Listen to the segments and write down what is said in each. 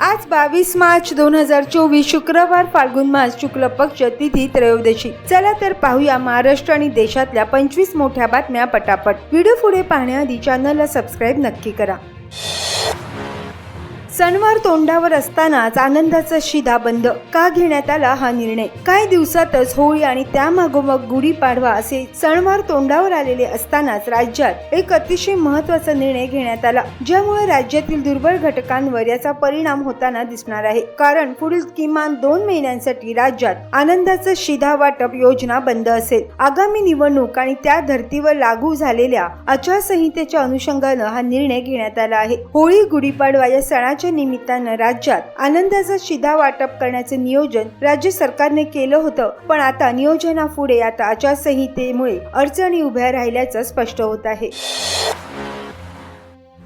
आज बावीस मार्च दोन हजार चोवीस शुक्रवार फाल्गुन मास शुक्ल पक्ष तिथी त्रयोदशी. चला तर पाहूया महाराष्ट्र आणि देशातल्या पंचवीस मोठ्या बातम्या पटापट. व्हिडिओ पुढे पाहण्याआधी चॅनलला सबस्क्राईब नक्की करा. सणवार तोंडावर असतानाच आनंदाचा शिधा बंद का घेण्यात आला हा निर्णय? काही दिवसातच होळी आणि त्यामागोमाग गुढीपाडवा असे सणवार तोंडावर आलेले असतानाच राज्यात एक अतिशय महत्त्वाचा निर्णय घेण्यात आला ज्यामुळे राज्यातील दुर्बल घटकांवर याचा परिणाम होताना दिसणार आहे. कारण पुढील किमान दोन महिन्यांसाठी राज्यात आनंदाचं शिधा वाटप योजना बंद असेल. आगामी निवडणूक आणि त्या धर्तीवर लागू झालेल्या आचारसंहितेच्या अनुषंगानं हा निर्णय घेण्यात आला आहे. होळी गुढीपाडवा या सणाच्या निमित्तानं राज्यात आनंदाचा शिधा वाटप करण्याचे नियोजन राज्य सरकारने केलं होतं. पण आता नियोजनापुढे आता आचारसंहितेमुळे अडचणी उभ्या राहिल्याचं स्पष्ट होत आहे.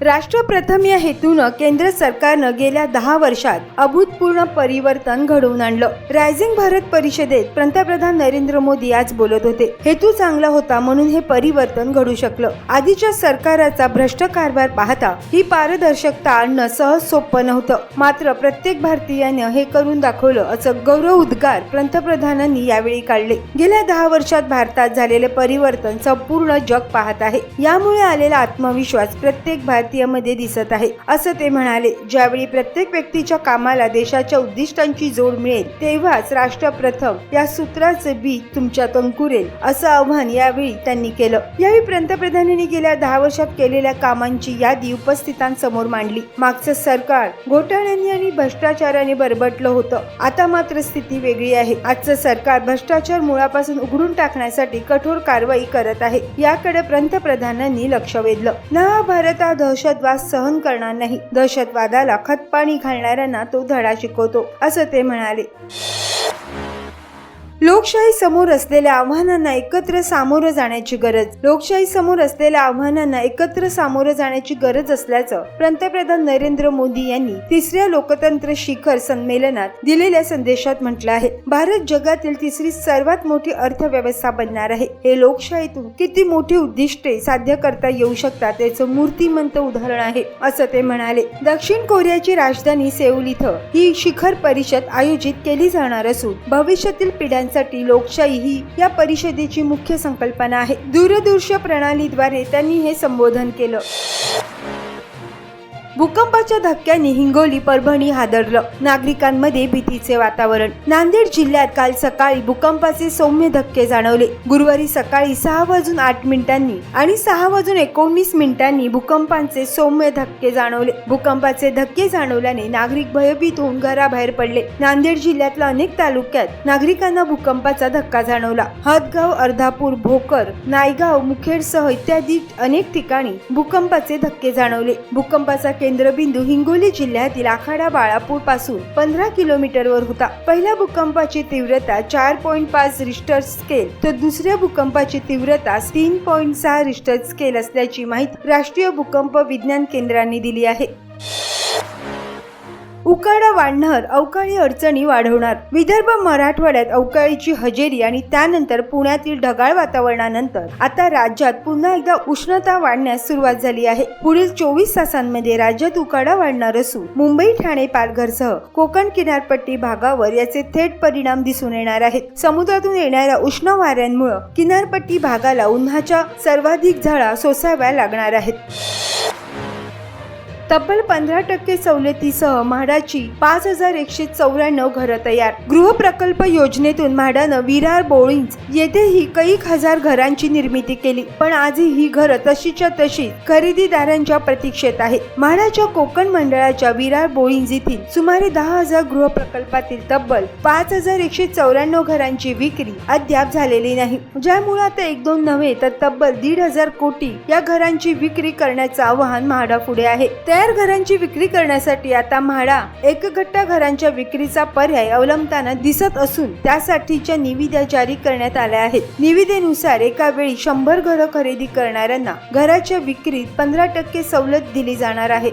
राष्ट्रप्रथम या हेतूनं केंद्र सरकारनं गेल्या दहा वर्षात अभूतपूर्ण परिवर्तन घडवून आणलं. रायझिंग भारत परिषदेत पंतप्रधान नरेंद्र मोदी आज बोलत होते. हेतू चांगला होता म्हणून हे परिवर्तन घडू शकलं. आधीच्या सरकाराचा भ्रष्ट कारभार पाहता ही पारदर्शकता आणणं सहज सोपं नव्हतं. मात्र प्रत्येक भारतीयानं हे करून दाखवलं असं गौरव उद्गार पंतप्रधानांनी यावेळी काढले. गेल्या दहा वर्षात भारतात झालेले परिवर्तन संपूर्ण जग पाहत आहे. यामुळे आलेला आत्मविश्वास प्रत्येक भारतीयामध्ये दिसत आहे. असं ते म्हणाले. ज्यावेळी प्रत्येक व्यक्तीच्या कामाला देशाच्या उद्दिष्टांची जोड मिळेल तेव्हाच राष्ट्र प्रथम या सूत्राचे बी तुमच्यात अंकुरेल असं आव्हान यावेळी त्यांनी केलं. यावेळी पंतप्रधानांनी गेल्या दहा वर्षात केलेल्या कामांची यादी उपस्थितांसमोर मांडली. मागचं सरकार घोटाळ्यांनी आणि भ्रष्टाचाराने बरबटलं होतं. आता मात्र स्थिती वेगळी आहे. आजचं सरकार भ्रष्टाचार मुळापासून उघडून टाकण्यासाठी कठोर कारवाई करत आहे. याकडे पंतप्रधानांनी लक्ष वेधलं. नवा भारत हा दहशतवाद सहन करणार नाही. दहशतवादाला खतपाणी घालणाऱ्यांना तो धडा शिकवतो असं ते म्हणाले. लोकशाही समोर असलेल्या आव्हानांना एकत्र सामोरं जाण्याची गरज. लोकशाही समोर असलेल्या आव्हानांना एकत्र सामोरं जाण्याची गरज असल्याचं पंतप्रधान नरेंद्र मोदी यांनी तिसऱ्या लोकतंत्र शिखर संमेलनात दिलेल्या संदेशात म्हटलं आहे. भारत जगातील तिसरी सर्वात मोठी अर्थव्यवस्था बनणार आहे. हे लोकशाहीतून किती मोठी उद्दिष्टे साध्य करता येऊ शकतात याचं मूर्तिमंत उदाहरण आहे असं ते म्हणाले. दक्षिण कोरियाची राजधानी सेऊल इथं ही शिखर परिषद आयोजित केली जाणार असून भविष्यातील करण्यासाठी लोकशाही ही या परिषदेची मुख्य संकल्पना आहे. दूरदृश्य प्रणालीद्वारे त्यांनी हे संबोधन केलं. भूकंपाच्या धक्क्याने हिंगोली परभणी हादरलं. नागरिकांमध्ये भीतीचे वातावरण. नांदेड जिल्ह्यात काल सकाळी भूकंपाचे सौम्य धक्के जाणवले. गुरुवारी सकाळी सहा वाजून आठ मिनिटांनी आणि सहा वाजून एकोणीस मिनिटांनी भूकंपाचे सौम्य धक्के जाणवले. भूकंपाचे धक्के जाणवल्याने नागरिक भयभीत होऊन घराबाहेर पडले. नांदेड जिल्ह्यातल्या अनेक तालुक्यात नागरिकांना भूकंपाचा धक्का जाणवला. हदगाव अर्धापूर भोकर नायगाव मुखेडसह इत्यादी अनेक ठिकाणी भूकंपाचे धक्के जाणवले. भूकंपाचा केंद्रबिंदू हिंगोली जिल्ह्यातील आखाडा बाळापूरपासून पंधरा किलोमीटरवर होता. पहिल्या भूकंपाची तीव्रता चार पॉईंट पाच रिस्टर स्केल तर दुसऱ्या भूकंपाची तीव्रता तीन पॉईंट सहा रिस्टर स्केल असल्याची माहिती राष्ट्रीय भूकंप विज्ञान केंद्राने दिली आहे. उकाडा वाढणार अवकाळी अडचणी वाढवणार. विदर्भ मराठवाड्यात अवकाळीची हजेरी आणि त्यानंतर पुण्यातील ढगाळ वातावरणानंतर आता राज्यात पुन्हा एकदा उष्णता वाढण्यास सुरुवात झाली आहे. पुढील चोवीस तासांमध्ये राज्यात उकाडा वाढणार असून मुंबई ठाणे पालघरसह कोकण किनारपट्टी भागावर याचे थेट परिणाम दिसून येणार आहेत. समुद्रातून येणाऱ्या उष्ण वाऱ्यांमुळे किनारपट्टी भागाला उन्हाच्या सर्वाधिक झळा सोसाव्या लागणार आहेत. तब्बल पंधरा टक्के सवलतीसह म्हाडाची पाच हजार एकशे चौऱ्याण्णव घरं तयार. गृहप्रकल्प योजनेतून म्हाडानं विरार बोळींज येथेही कैक हजार घरांची निर्मिती केली. पण आजही ही घरं तशीच्या तशी खरेदीदारांच्या प्रतीक्षेत आहेत. म्हाडाच्या कोकण मंडळाच्या विरार बोळींज येथील सुमारे दहा हजार गृहप्रकल्पातील तब्बल पाच हजार एकशे चौऱ्याण्णव घरांची विक्री अद्याप झालेली नाही. ज्यामुळे आता एक दोन नव्हे तर तब्बल दीड हजार कोटी या घरांची विक्री करण्याचं आवाहन म्हाडा पुढे आहे. तयार घरांची विक्री करण्यासाठी आता म्हाडा एकगट्टा घरांच्या विक्रीचा पर्याय अवलंबताना दिसत असून त्यासाठीच्या निविदा जारी करण्यात आल्या आहेत. निविदेनुसार एका वेळी शंभर घरं खरेदी करणाऱ्यांना घराच्या विक्रीत पंधरा टक्के सवलत दिली जाणार आहे.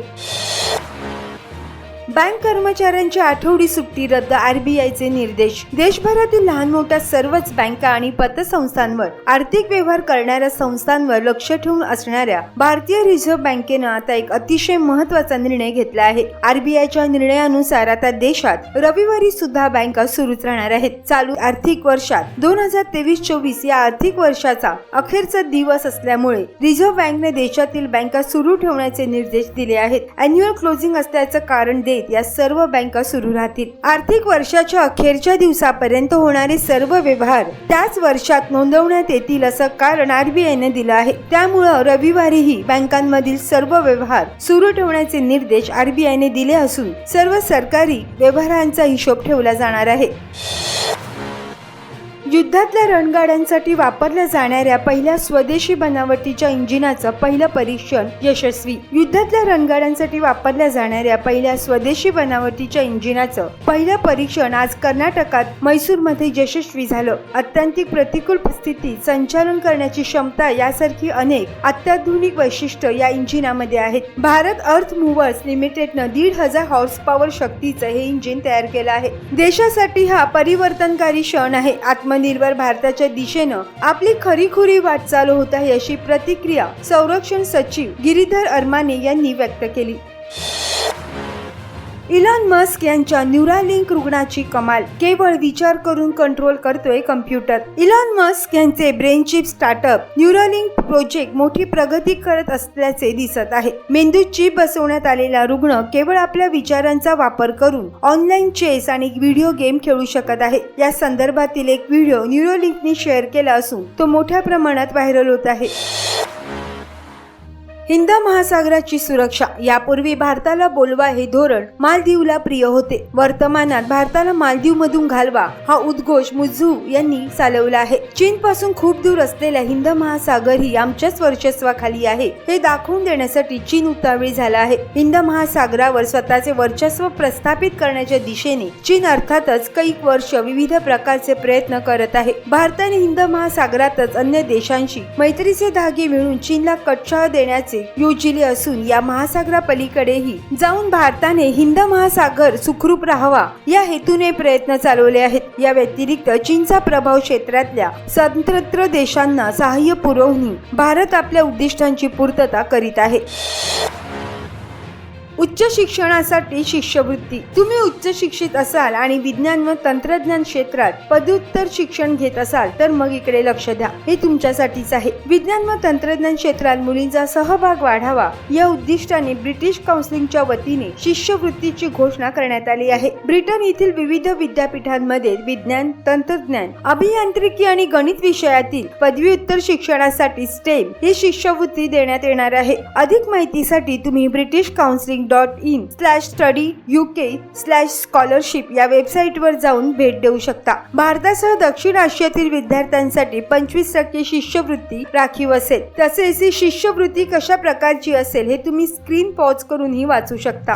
बँक कर्मचाऱ्यांची आठवडी सुट्टी रद्द आरबीआयचे निर्देश. देशभरातील लहान मोठ्या सर्वच बँका आणि पतसंस्थांवर आर्थिक व्यवहार करणाऱ्या संस्थांवर लक्ष ठेवून असणाऱ्या भारतीय रिझर्व्ह बँकेनं आता एक अतिशय महत्त्वाचा निर्णय घेतला आहे. आरबीआयच्या निर्णयानुसार आता देशात रविवारी सुद्धा बँका सुरूच राहणार आहेत. चालू आर्थिक वर्षात दोन हजार तेवीस चोवीस या आर्थिक वर्षाचा अखेरचा दिवस असल्यामुळे रिझर्व्ह बँकने देशातील बँका सुरू ठेवण्याचे निर्देश दिले आहेत. अॅन्युअल क्लोजिंग असल्याचं कारण देत या सर्व बँका सुरू राहतील. आर्थिक वर्षाच्या अखेरच्या दिवसापर्यंत होणारे सर्व व्यवहार त्याच वर्षात नोंदवण्यात येतील असं कारण आरबीआयने दिलं आहे. त्यामुळं रविवारीही बँकांमधील सर्व व्यवहार सुरू ठेवण्याचे निर्देश आरबीआयने दिले असून सर्व सरकारी व्यवहारांचा हिशोब ठेवला जाणार आहे. युद्धातल्या रणगाड्यांसाठी वापरल्या जाणाऱ्या पहिल्या स्वदेशी बनावटीच्या इंजिनाचं पहिलं परीक्षण यशस्वी. युद्धातल्या रणगाड्यांसाठी वापरल्या जाणाऱ्या पहिल्या स्वदेशी बनावटीच्या इंजिनाचं पहिलं परीक्षण आज कर्नाटकात म्हैसूरमध्ये यशस्वी झालं. अत्यंतिक प्रतिकूल स्थितीत संचालन करण्याची क्षमता यासारखी अनेक अत्याधुनिक वैशिष्ट्य या इंजिनामध्ये आहेत. भारत अर्थ मुव्हर्स लिमिटेडनं दीड हजार हॉर्स पॉवर शक्तीचं हे इंजिन तयार केलं आहे. देशासाठी हा परिवर्तनकारी क्षण आहे. आत्म आत्मनिर्भर भारताच्या दिशेनं आपली खरीखुरी वाटचाल होत आहे अशी प्रतिक्रिया संरक्षण सचिव गिरीधर अरमाने यांनी व्यक्त केली. इलॉन मस्क यांच्या न्यूरालिंक रुग्णाची कमाल. केवळ विचार करून कंट्रोल करतोय कम्प्युटर इलॉन मस्क यांचे brain chip startup Neuralink project मोठी प्रगती करत असल्याचे दिसत आहे. मेंदूत चिप बसवण्यात आलेला रुग्ण केवळ आपल्या विचारांचा वापर करून ऑनलाईन चेस आणि व्हिडिओ गेम खेळू शकत आहे. या संदर्भातील एक व्हिडिओ न्यूरोलिंकने शेअर केला असून तो मोठ्या प्रमाणात व्हायरल होत आहे. हिंद महासागराची सुरक्षा. यापूर्वी भारताला बोलवा हे धोरण मालदीवला प्रिय होते. वर्तमानात भारताला मालदीव मधून घालवा हा उद्घोष मुझू यांनी चालवला आहे. चीन पासून खूप दूर असलेला हिंद महासागर ही आमच्याच वर्चस्वाखाली आहे. हे दाखवून देण्यासाठी चीन उतावळी झाला आहे. हिंद महासागरावर स्वतःचे वर्चस्व प्रस्थापित करण्याच्या दिशेने चीन अर्थातच कैक वर्ष विविध प्रकारचे प्रयत्न करत आहे. भारताने हिंद महासागरातच अन्य देशांशी मैत्रीचे धागे मिळून चीनला कच्चा देण्याचे योजिले असून या महासागरापलीकडेही जाऊन भारताने हिंद महासागर सुखरूप राहावा. या हेतूने प्रयत्न चालवले आहेत. या व्यतिरिक्त चीनचा प्रभाव क्षेत्रातल्या स्वतंत्र देशांना सहाय्य पुरवणी भारत आपल्या उद्दिष्टांची पूर्तता करीत आहे. उच्च शिक्षणासाठी शिष्यवृत्ती. तुम्ही उच्च शिक्षित असाल आणि विज्ञान व तंत्रज्ञान क्षेत्रात पदव्युत्तर शिक्षण घेत असाल तर मग इकडे लक्ष द्या. हे तुमच्यासाठीच आहे. विज्ञान व तंत्रज्ञान क्षेत्रात मुलींचा सहभाग वाढावा. या उद्दिष्टाने ब्रिटिश काउन्सिलिंगच्या वतीने शिष्यवृत्तीची घोषणा करण्यात आली आहे. ब्रिटन येथील विविध विद्यापीठांमध्ये विज्ञान तंत्रज्ञान अभियांत्रिकी आणि गणित विषयातील पदव्युत्तर शिक्षणासाठी स्टेम ही शिष्यवृत्ती देण्यात येणार आहे. अधिक माहितीसाठी तुम्ही British counselling dot in slash study UK slash scholarship या वेबसाईटवर जाऊन भेट देऊ शकता. भारतासह दक्षिण आशियातील विद्यार्थ्यांसाठी पंचवीस टक्के शिष्यवृत्ती राखीव असेल. तसेच ही शिष्यवृत्ती कशा प्रकारची असेल हे तुम्ही स्क्रीन पॉज करूनही वाचू शकता.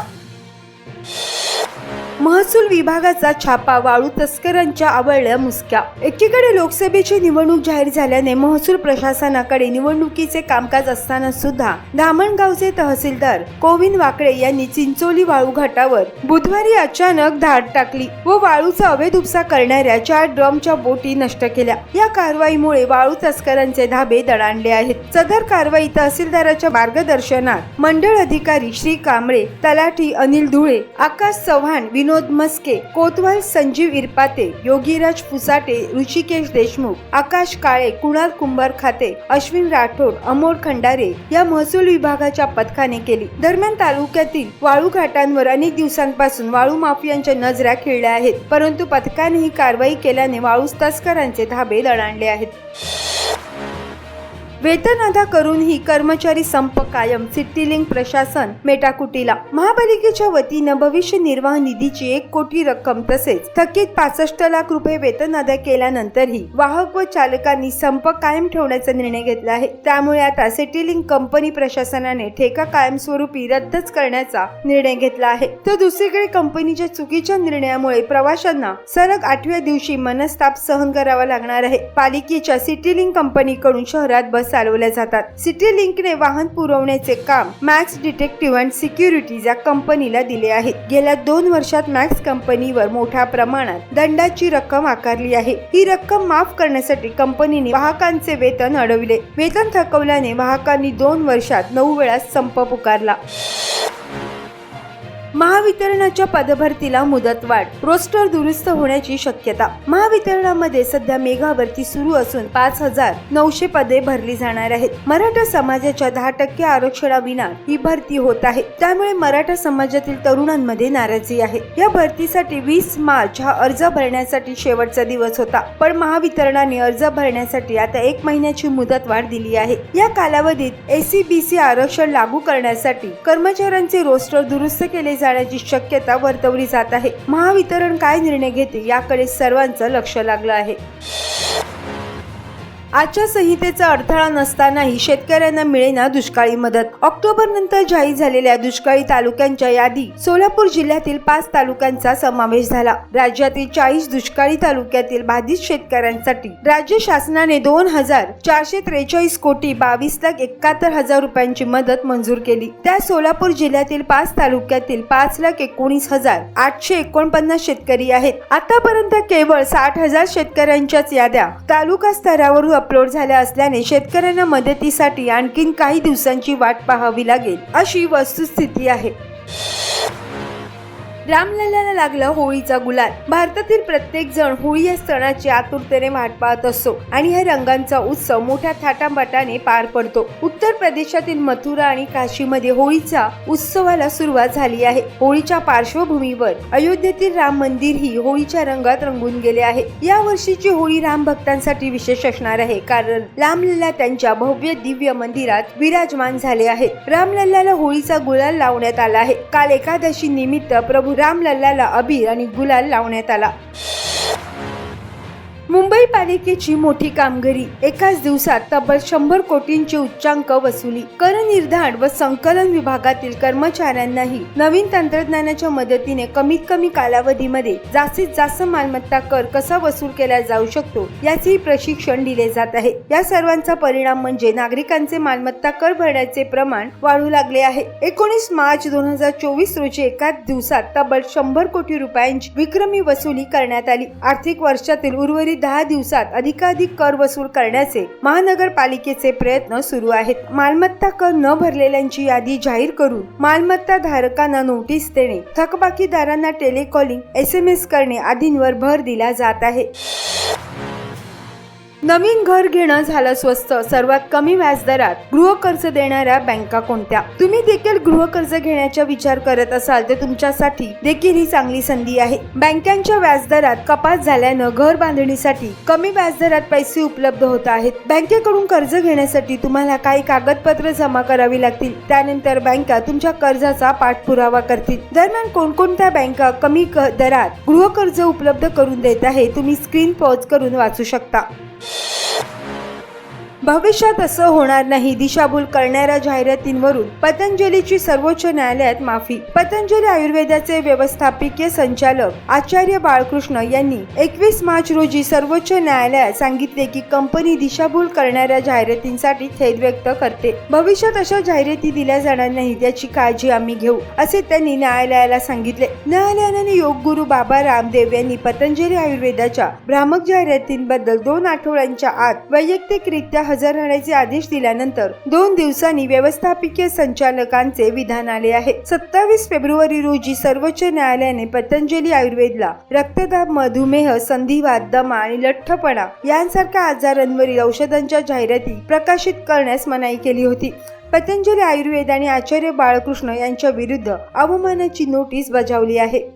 महसूल विभागाचा छापा वाळू तस्करांच्या आवळल्या मुसक्या. एकीकडे लोकसभेची निवडणूक जाहीर झाल्याने महसूल प्रशासनाकडे निवडणुकीचे कामकाज असताना सुद्धा धामणगावचे तहसीलदार कोविंद वाकडे यांनी चिंचोली वाळू घाटावर बुधवारी अचानक धाड टाकली व वाळूचा अवैध उपसा करणाऱ्या चार ड्रमच्या बोटी नष्ट केल्या. या कारवाईमुळे वाळू तस्करांचे धाबे दडाणले आहेत. सदर कारवाई तहसीलदाराच्या मार्गदर्शनात मंडळ अधिकारी श्री कांबळे तलाठी अनिल धुळे आकाश चव्हाण विनोद मस्के कोतवाल संजीव इरपाते योगीराज फुसाटे ऋषिकेश देशमुख आकाश काळे कुणाल कुंभार खाते अश्विन राठोड अमोल खंडारे या महसूल विभागाच्या पथकाने केली. दरम्यान तालुक्यातील वाळू घाटांवर अनेक दिवसांपासून वाळू माफियांच्या नजरा खिळल्या आहेत परंतु पथकाने ही कारवाई केल्याने वाळू तस्करांचे धाबे दणाणले आहेत. वेतन अदा करूनही कर्मचारी संप कायम सिटीलिंग प्रशासन मेटाकुटीला. महापालिकेच्या वतीनं भविष्य निर्वाह निधीची एक कोटी रक्कम तसेच थकीत पासष्ट लाख रुपये वेतन अदा केल्यानंतरही वाहक व चालकांनी संप कायम ठेवण्याचा निर्णय घेतला आहे. त्यामुळे आता सिटीलिंग कंपनी प्रशासनाने ठेका कायमस्वरूपी रद्दच करण्याचा निर्णय घेतला आहे. तर दुसरीकडे कंपनीच्या चुकीच्या निर्णयामुळे प्रवाशांना सलग आठव्या दिवशी मनस्ताप सहन करावा लागणार आहे. पालिकेच्या सिटीलिंग कंपनीकडून शहरात बस चालवल्या जातात. सिटी लिंकने वाहन पुरवण्याचे काम मॅक्स डिटेक्टिव्ह अँड सिक्युरिटीज या कंपनीला दिले आहे गेल्या दोन वर्षात मॅक्स कंपनीवर मोठ्या प्रमाणात दंडाची रक्कम आकारली आहे. ही रक्कम माफ करण्यासाठी कंपनीने वाहकांचे वेतन अडविले. वेतन थकवल्याने वाहकांनी दोन वर्षात नऊ वेळा संप पुकारला. महावितरणाच्या पदभरतीला मुदतवाढ रोस्टर दुरुस्त होण्याची शक्यता. महावितरणामध्ये सध्या मेगावरती सुरू असून पाच हजार नऊशे पदे भरली जाणार आहेत. मराठा समाजाच्या दहा टक्के आरक्षणाविना ही भरती होत आहे. त्यामुळे मराठा समाजातील तरुणांमध्ये नाराजी आहे. या भरतीसाठी वीस मार्च हा अर्ज भरण्यासाठी शेवटचा दिवस होता. पण महावितरणाने अर्ज भरण्यासाठी आता एक महिन्याची मुदतवाढ दिली आहे. या कालावधीत एसीबीसी आरक्षण लागू करण्यासाठी कर्मचाऱ्यांचे रोस्टर दुरुस्त केले जाण्याची शक्यता वर्तवली जात आहे. महावितरण काय निर्णय घेते याकडे सर्वांचं लक्ष लागलं आहे. आचारसंहितेचा अडथळा नसतानाही शेतकऱ्यांना मिळेना दुष्काळी मदत. ऑक्टोबर नंतर जाहीर झालेल्या दुष्काळी तालुक्यांच्या यादी सोलापूर जिल्ह्यातील पाच तालुक्यांचा समावेश झाला. राज्यातील चाळीस दुष्काळी तालुक्यातील बाधित शेतकऱ्यांसाठी राज्य शासनाने दोन हजार चारशे त्रेचाळीस कोटी बावीस लाख एकाहत्तर हजार रुपयांची मदत मंजूर केली. त्या सोलापूर जिल्ह्यातील पाच तालुक्यातील पाच लाख एकोणीस हजार आठशे एकोणपन्नास शेतकरी आहेत. आतापर्यंत केवळ साठ हजार शेतकऱ्यांच्याच याद्या तालुका स्तरावर अपलोड झाल्या असल्याने शेतकऱ्यांना मदतीसाठी आणखीन काही दिवसांची वाट पाहावी लागेल अशी वस्तुस्थिती आहे. रामलल्ल्याला लागलं होळीचा गुलाल. भारतातील प्रत्येक जण होळी या सणाची आतुरतेने वाट पाहत असतो आणि हा रंगांचा उत्सव मोठ्या थाटामाटाने पार पडतो. उत्तर प्रदेशातील मथुरा आणि काशीमध्ये होळीच्या उत्सवाला सुरुवात झाली आहे. होळीच्या पार्श्वभूमीवर अयोध्येतील राम मंदिर ही होळीच्या रंगात रंगून गेले आहे. या वर्षीची होळी राम भक्तांसाठी विशेष असणार आहे. कारण रामलल्ला त्यांच्या भव्य दिव्य मंदिरात विराजमान झाले आहेत रामलल्ल्याला होळीचा गुलाल लावण्यात आला आहे. काल एकादशी निमित्त प्रभू रामलल्ल्याला अबीर आणि गुलाल लावण्यात आला. मुंबई पालिकेची मोठी कामगिरी. एकाच दिवसात तब्बल शंभर कोटींची उच्चांक वसुली. कर निर्धारण व संकलन विभागातील कर्मचाऱ्यांनाही नवीन तंत्रज्ञानाच्या मदतीने कमीत कमी कालावधीमध्ये जास्तीत जास्त मालमत्ता कर कसा वसूल केला जाऊ शकतो याचे प्रशिक्षण दिले जात आहे. या सर्वांचा परिणाम म्हणजे नागरिकांचे मालमत्ता कर भरण्याचे प्रमाण वाढू लागले आहे. एकोणीस मार्च दोन हजार चोवीस रोजी एकाच दिवसात तब्बल शंभर कोटी रुपयांची विक्रमी वसुली करण्यात आली. आर्थिक वर्षातील उर्वरित दहा दिवसात अधिकाधिक कर वसूल करण्याचे महानगरपालिकेचे प्रयत्न सुरू आहेत. मालमत्ता कर न भरलेल्यांची यादी जाहीर करून मालमत्ता धारकांना नोटीस देणे थकबाकीदारांना टेलिकॉलिंग एस एम एस करणे आदींवर भर दिला जात आहे. नवीन घर घेणं झालं स्वस्त. सर्वात कमी व्याजदरात गृहकर्ज देणाऱ्या बँका कोणत्या? तुम्ही देखील गृहकर्ज घेण्याचा विचार करत असाल तर तुमच्यासाठी देखील ही चांगली संधी आहे. बँकांच्या व्याजदरात कपात झाल्यानं घर बांधणीसाठी कमी व्याजदरात पैसे उपलब्ध होत आहेत. बँकेकडून कर्ज घेण्यासाठी तुम्हाला काही कागदपत्र जमा करावी लागतील. त्यानंतर बँका तुमच्या कर्जाचा पाठपुरावा करतील. दरम्यान कोणकोणत्या बँका कमी क- दरात गृहकर्ज उपलब्ध करून देत आहे तुम्ही स्क्रीन पॉज करून वाचू शकता. Thank you. भविष्यात असं होणार नाही. दिशाभूल करणाऱ्या जाहिरातींवरून पतंजलीची सर्वोच्च न्यायालयात माफी. पतंजली आयुर्वेदाचे व्यवस्थापकीय संचालक आचार्य बाळकृष्ण यांनी एकवीस मार्च रोजी सर्वोच्च न्यायालयात सांगितले की कंपनी दिशाभूल करणाऱ्या जाहिरातींसाठी खेद व्यक्त करते. भविष्यात अशा जाहिराती दिल्या जाणार नाही त्याची काळजी आम्ही घेऊ असे त्यांनी न्यायालयाला सांगितले. न्यायालयाने योग गुरु बाबा रामदेव यांनी पतंजली आयुर्वेदाच्या भ्रामक जाहिरातींबद्दल दोन आठवड्यांच्या आत वैयक्तिकरित्या हजर राहण्याचे आदेश दिल्यानंतर दोन दिवसांनी व्यवस्थापकीय संचालकांचे विधान आले आहे. सत्तावीस फेब्रुवारी रोजी सर्वोच्च न्यायालयाने पतंजली आयुर्वेदला रक्तदाब मधुमेह संधिवात दमा आणि लठ्ठपणा यांसारख्या आजारांवरील औषधांच्या जाहिराती प्रकाशित करण्यास मनाई केली होती. पतंजली आयुर्वेद आणि आचार्य बाळकृष्ण यांच्या विरुद्ध अवमानाची नोटीस बजावली आहे.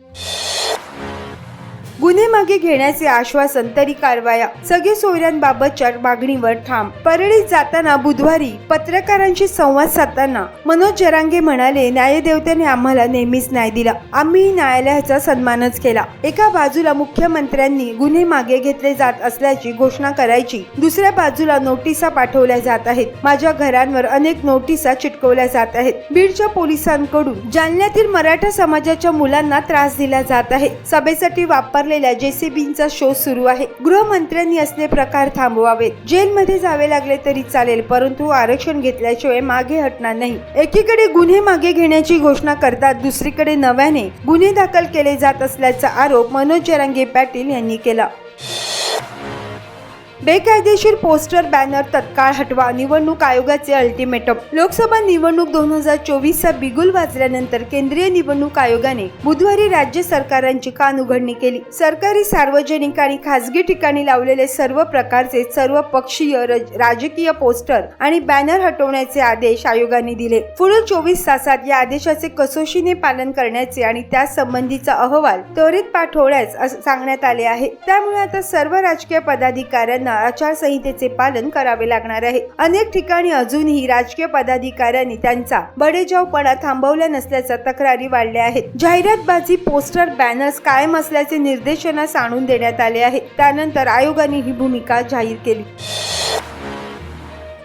गुन्हे मागे घेण्याचे आश्वासन तरी कारवाया. सगळे सोयऱ्यांबाबतच्या मागणीवर ठाम. परळीत जाताना बुधवारी पत्रकारांशी संवाद साधताना मनोज जरांगे म्हणाले न्यायदेवतेने आम्हाला नेहमीच न्याय दिला. आम्ही न्यायालयाचा सन्मानच केला. एका बाजूला मुख्यमंत्र्यांनी गुन्हे मागे घेतले जात असल्याची घोषणा करायची दुसऱ्या बाजूला नोटिसा पाठवल्या जात आहेत. माझ्या घरांवर अनेक नोटिसा चिटकवल्या जात आहेत. बीडच्या पोलिसांकडून जालन्यातील मराठा समाजाच्या मुलांना त्रास दिला जात आहे. सभेसाठी वापर उतरलेल्या जेसीबींचा शोध सुरू आहे. गृहमंत्र्यांनी असले प्रकार थांबवावेत. जेलमध्ये जावे लागले तरी चालेल परंतु आरक्षण घेतल्याशिवाय मागे हटणार नाही. एकीकडे गुन्हे मागे घेण्याची घोषणा करतात दुसरीकडे नव्याने गुन्हे दाखल केले जात असल्याचा आरोप मनोज जरांगे पाटील यांनी केला. बेकायदेशीर पोस्टर बॅनर तत्काळ हटवा. निवडणूक आयोगाचे अल्टिमेटम. लोकसभा निवडणूक दोन हजार चोवीसचा बिगुल वाजल्यानंतर केंद्रीय निवडणूक आयोगाने बुधवारी राज्य सरकारांची कान उघडणी केली. सरकारी सार्वजनिक आणि खासगी ठिकाणी लावलेले सर्व प्रकारचे सर्व पक्षीय राजकीय पोस्टर आणि बॅनर हटवण्याचे आदेश आयोगाने दिले. पुढील चोवीस तासात या आदेशाचे कसोशीने पालन करण्याचे आणि त्या संबंधीचा अहवाल त्वरित पाठवण्यास असं सांगण्यात आले आहे. त्यामुळे आता सर्व राजकीय पदाधिकाऱ्यांना आचारसंहितेचे पालन करावे लागणार आहे. अनेक ठिकाणी अजूनही राजकीय पदाधिकाऱ्यांनी त्यांचा बडेजावपणा थांबवला नसल्याच्या तक्रारी वाढल्या आहेत. जाहिरातबाजी पोस्टर बॅनर्स कायम असल्याचे निर्देशनास आणून देण्यात आले आहे. त्यानंतर आयोगाने ही भूमिका जाहीर केली.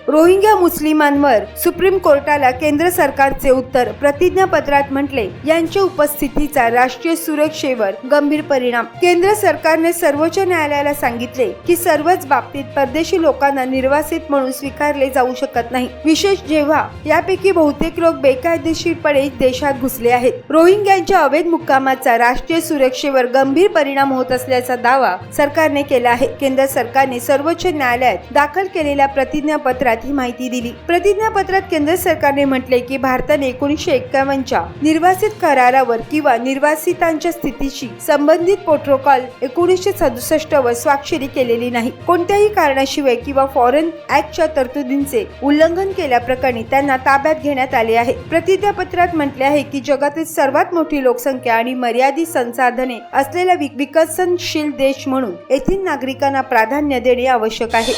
रोहिंग्या मुस्लिमांवर सुप्रीम कोर्टाला केंद्र सरकारचे उत्तर प्रतिज्ञापत्रात म्हटले यांच्या उपस्थितीचा राष्ट्रीय सुरक्षेवर गंभीर परिणाम. केंद्र सरकारने सर्वोच्च न्यायालयाला सांगितले की सर्वच बाबतीत परदेशी लोकांना निर्वासित म्हणून स्वीकारले जाऊ शकत नाही. विशेष जेव्हा यापैकी बहुतेक लोक बेकायदेशीरपणे देशात घुसले आहेत. रोहिंग्यांच्या अवैध मुक्कामाचा राष्ट्रीय सुरक्षेवर गंभीर परिणाम होत असल्याचा दावा सरकारने केला आहे. केंद्र सरकारने सर्वोच्च न्यायालयात दाखल केलेल्या प्रतिज्ञापत्रात ही माहिती दिली. प्रतिज्ञापत्रात केंद्र सरकारने म्हटले की भारताने एकोणीसशे एक्कावन्नच्या निर्वासित करारावर किंवा निर्वासितांच्या स्थितीशी संबंधित प्रोटोकॉल एकोणीसशे सदुसष्ट वर स्वाक्षरी केलेली नाही. कोणत्याही कारणाशिवाय किंवा फॉरेन ऍक्टच्या तरतुदींचे उल्लंघन केल्याप्रकरणी त्यांना ताब्यात घेण्यात आले आहे. प्रतिज्ञापत्रात म्हटले आहे की जगातील सर्वात मोठी लोकसंख्या आणि मर्यादित संसाधने असलेला विकसनशील देश म्हणून येथील नागरिकांना प्राधान्य देणे आवश्यक आहे.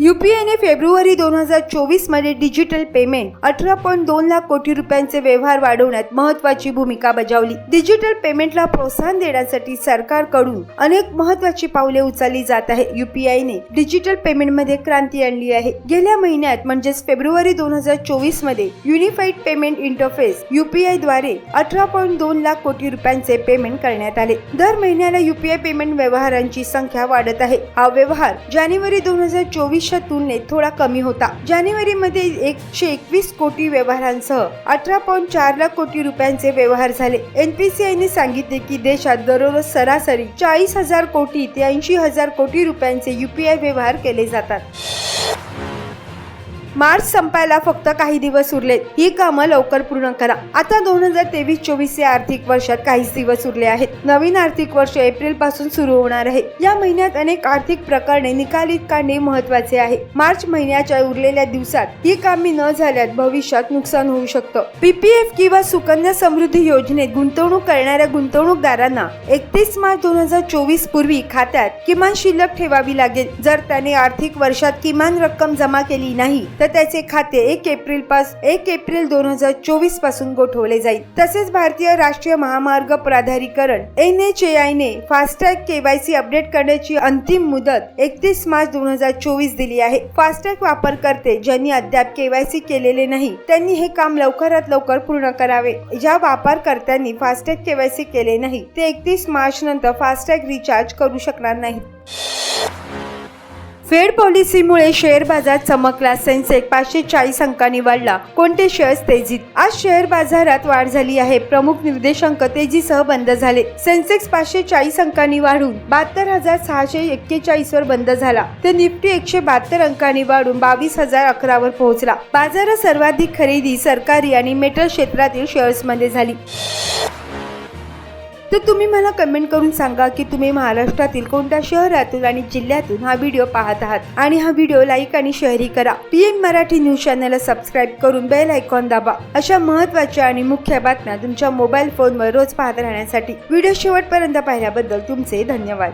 युपीआयने फेब्रुवारी दोन हजार चोवीसमध्ये डिजिटल पेमेंट अठरा पॉईंट दोन लाख कोटी रुपयांचे व्यवहार वाढवण्यात महत्वाची भूमिका बजावली. डिजिटल पेमेंटला प्रोत्साहन देण्यासाठी सरकारकडून अनेक महत्वाची पावले उचलली जात आहे युपीआयने डिजिटल पेमेंटमध्ये क्रांती आणली आहे. गेल्या महिन्यात म्हणजेच फेब्रुवारी दोन हजार चोवीसमध्ये युनिफाईड पेमेंट इंटरफेस युपीआयद्वारे अठरा पॉईंट दोन लाख कोटी रुपयांचे पेमेंट करण्यात आले. दर महिन्याला युपीआय पेमेंट व्यवहारांची संख्या वाढत आहे. हा व्यवहार जानेवारी दोन हजार चोवीस वर्षाच्या तुलनेत थोडा कमी होता. जानेवारी मध्ये एकशे एकवीस कोटी व्यवहारांसह अठरा पॉईंट चार लाख कोटी रुपयांचे व्यवहार झाले. एनपीसीआयने सांगितले की देशात दररोज सरासरी चाळीस हजार कोटी ते ऐंशी हजार कोटी रुपयांचे युपीआय व्यवहार केले जातात. मार्च संपायला फक्त काही दिवस उरलेत ही कामं लवकर पूर्ण करा. आता दोन हजार तेवीस चोवीस या आर्थिक वर्षात काहीच दिवस उरले आहेत. नवीन आर्थिक वर्ष एप्रिलपासून सुरू होणार आहे. या महिन्यात अनेक आर्थिक प्रकरणे निकालित काढणे महत्त्वाचे आहे. मार्च महिन्याच्या उरलेल्या दिवसात ही कामे न झाल्यात भविष्यात नुकसान होऊ शकतं. पीपीएफ किंवा सुकन्या समृद्धी योजनेत गुंतवणूक करणाऱ्या गुंतवणूकदारांना एकतीस मार्च दोन हजार चोवीस पूर्वी खात्यात किमान शिल्लक ठेवावी लागेल. जर त्याने आर्थिक वर्षात किमान रक्कम जमा केली नाही तर त्याचे खाते एक एप्रिल पास एक एप्रिल दोन हजार चोवीसपासून गोठवले जाईल. तसेच भारतीय राष्ट्रीय महामार्ग प्राधिकरण एन एच ए आय ने फास्टॅग केवायसी अपडेट करण्याची अंतिम मुदत एकतीस मार्च दोन हजार चोवीस दिली आहे. फास्टॅग वापरकर्ते ज्यांनी अद्याप केवायसी केलेले नाही त्यांनी हे काम लवकरात लवकर पूर्ण करावे. ज्या वापरकर्त्यांनी फास्टॅग केवायसी केले नाही ते एकतीस मार्च नंतर फास्टॅग रिचार्ज करू शकणार नाहीत. फेड पॉलिसीमुळे शेअर बाजार चमकला. सेन्सेक्स पाचशे चाळीस अंकांनी वाढला. कोणते शेअर्स तेजीत? आज शेअर बाजारात वाढ झाली आहे. प्रमुख निर्देशांक तेजीसह बंद झाले. सेन्सेक्स पाचशे चाळीस अंकांनी वाढून बहात्तर हजार सहाशे एक्केचाळीस वर बंद झाला. तर निफ्टी एकशे बहात्तर अंकांनी वाढून बावीस हजार अकरावर पोहोचला. बाजारात सर्वाधिक खरेदी सरकारी आणि मेटल क्षेत्रातील शेअर्समध्ये झाली. तर तुम्ही मला कमेंट करून सांगा की तुम्ही महाराष्ट्रातील कोणत्या शहरातून आणि जिल्ह्यातून हा व्हिडिओ पाहत आहात. आणि हा व्हिडिओ लाईक आणि शेअरही करा. पीएम मराठी न्यूज चॅनलला सबस्क्राईब करून बेल आयकॉन दाबा. अशा महत्त्वाच्या आणि मुख्य बातम्या तुमच्या मोबाईल फोनवर रोज पाहत राहण्यासाठी. व्हिडिओ शेवटपर्यंत पाहिल्याबद्दल तुमचे धन्यवाद.